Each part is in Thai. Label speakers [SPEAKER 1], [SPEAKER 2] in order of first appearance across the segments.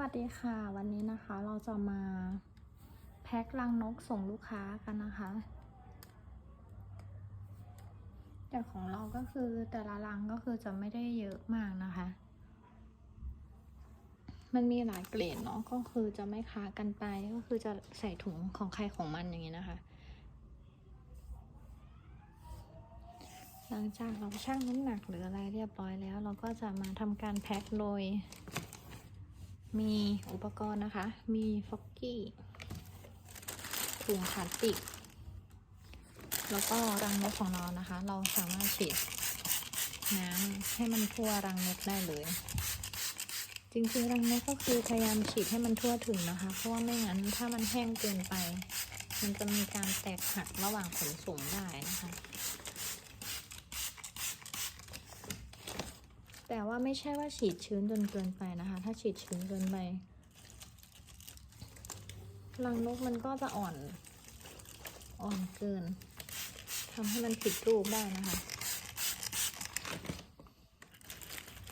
[SPEAKER 1] วัสดีค่ะ วันนี้นะคะเราจะมาแพ็ครังนกส่งลูกค้ากันนะคะแต่ของเราก็คือแต่ละรังก็คือจะไม่ได้เยอะมากนะคะ มันมีหลายเกรดเนาะก็คือจะไม่ค้ากันไปก็คือจะใส่ถุงของใครของมันอย่างนี้นะคะ หลังจากเราชั่งน้ำหนักหรืออะไรเรียบร้อยแล้ว เราก็จะมาทำการแพ็คโดย มีอุปกรณ์นะคะ มีฟอกกี้ ถุงพลาสติก แล้วก็รังนกของเรานะคะ เราสามารถฉีดน้ำให้มันทั่วรังนกได้เลย จริงๆ รังนกก็คือพยายามฉีดให้มันทั่วถึงนะคะ เพราะว่าไม่งั้นถ้ามันแห้งเกินไป มันจะมีการแตกหักระหว่างขนส่งได้นะคะ แต่ว่าไม่ใช่ว่าฉีดชื้นจนเกินไปนะคะ ถ้าฉีดชื้นเกินไปรังนกมันก็จะอ่อนอ่อนเกินทำให้มันผิดรูปได้นะคะ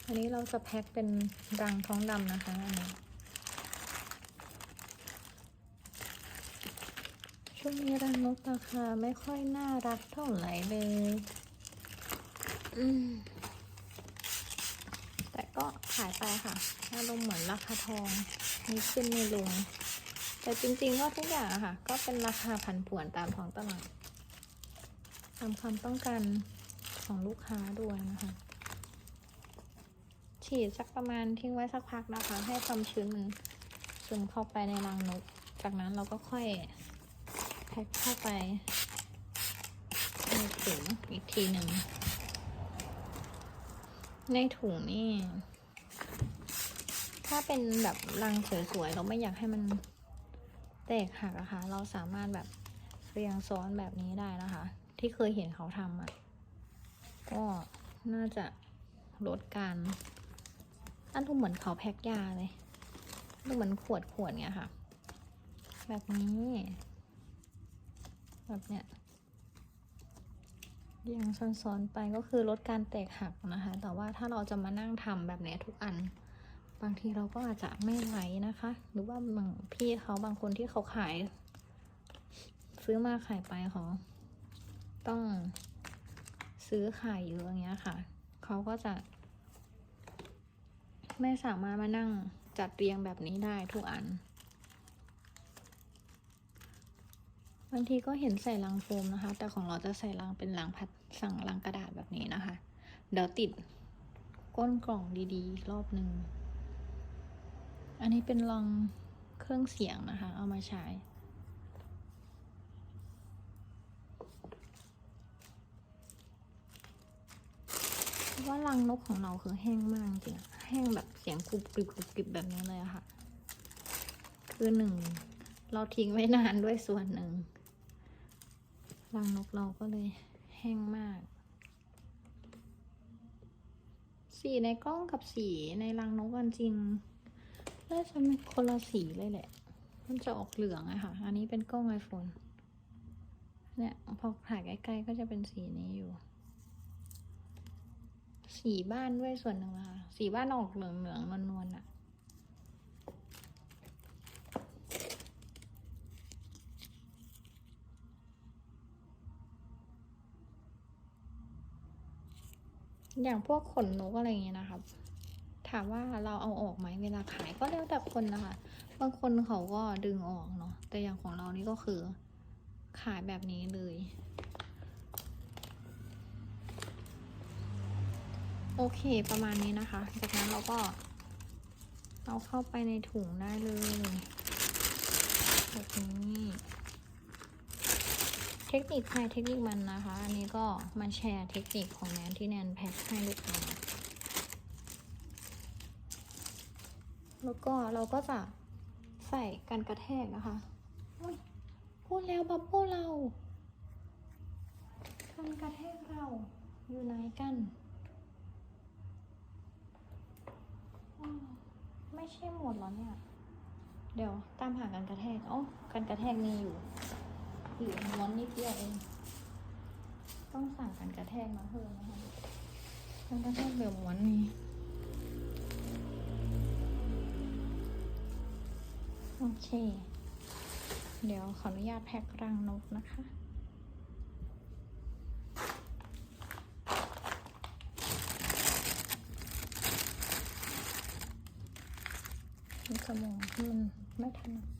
[SPEAKER 1] อันนี้เราจะแพ็คเป็นรังท้องดำนะคะอันนี้ช่วงนี้รังนกราคาไม่ค่อยน่ารักเท่าไหร่เลย อืมายไปค่ะอารมณ์เหมือนราคาทองมีขึ้นมีลง แต่จริงๆก็ทุกอย่างอะค่ะ ก็เป็นราคาผันผวนตามท้องตลาดตามความต้องการของลูกค้าด้วยนะคะ ฉีดสักประมาณทิ้งไว้สักพักนะคะ ให้ความชื้นมันซึมเข้าไปในรังนก จากนั้นเราก็ค่อยแพ็คเข้าไปในถุงอีกทีหนึ่งในถุงนี่ ถ้าเป็นแบบรังสวยๆ เราไม่อยากให้มันแตกหักอะคะ เราสามารถแบบเรียงซ้อนแบบนี้ได้นะคะ ที่เคยเห็นเขาทำอะก็น่าจะลดการอันดูเหมือนเขาแพ็คยาเลยดูเหมือนขวดขวดเงี้ยค่ะ แบบนี้ แบบเนี้ยเรียงซ้อนๆไปก็คือลดการแตกหักนะคะ แต่ว่าถ้าเราจะมานั่งทำแบบเนี้ยทุกอัน บางทีเราก็อาจจะไม่ไหวนะคะ หรือว่าบางพี่เขาบางคนที่เขาขาย ซื้อมาขายไปเขาต้องซื้อขายเยอะอย่างเงี้ยค่ะ เขาก็จะ ไม่สามารถมานั่งจัดเรียงแบบนี้ได้ทุกอัน บางทีก็เห็นใส่ลังโฟมนะคะ แต่ของเราจะใส่ลังเป็นลังพัดสั่งลังกระดาษแบบนี้นะคะ เดี๋ยวติดก้นกล่องดีๆอีรอบหนึ่ง อันนี้เป็นลังเครื่องเสียงนะคะ เอามาใช้เพราะว่ารังนกของเราคือแห้งมากจริงแห้งแบบเสียงกรุบกริบกรุบกริบแบบนี้เลยค่ะ คือหนึ่ง เราทิ้งไว้นานด้วยส่วนหนึ่งรังนกเราก็เลยแห้งมาก สีในกล้องกับสีในรังนกกันจริง น่าจะเป็นคนละสีเลยแหละ มันจะออกเหลืองอะค่ะ อันนี้เป็นกล้องไอโฟนเนี่ยพอถ่ายใกล้ๆก็จะเป็นสีนี้อยู่ สีบ้านด้วยส่วนหนึ่งอะค่ะสีบ้านออกเหลืองๆนวลๆอะอย่างพวกขนนกอะไรอย่างเงี้ยนะคะ ถามว่าเราเอาออกไหมเวลาขายก็แล้วแต่คนนะคะ บางคนเขาก็ดึงออกเนาะ แต่อย่างของเรานี่ก็คือ ขายแบบนี้เลย โอเคประมาณนี้นะคะ จากนั้นเราก็เอาเข้าไปในถุงได้เลยแบบนี้ เทคนิคใครเทคนิคมันนะคะ อันนี้ก็มาแชร์เทคนิคของแนนที่แนนแพ็คให้ลูกค้า แล้วก็เราก็จะใส่กันกระแทกนะคะอุ๊ยพูดแล้วบับเบิ้ลเรากันกระแทกเราอยู่ไหนกันไม่ใช่หมดแล้วเนี่ย เดี๋ยวตามหากันกระแทกอ๋อกันกระแทกมีอยู่หลือม้วนนิดเดียวเอง ต้องสั่งกันกระแทกมาเพิ่มนะคะกันกระแทกเหลือม้วนนี้ โอเค เดี๋ยวขออนุญาตแพ็ครังนกนะคะมีกระมงที่มันไม่ถนัด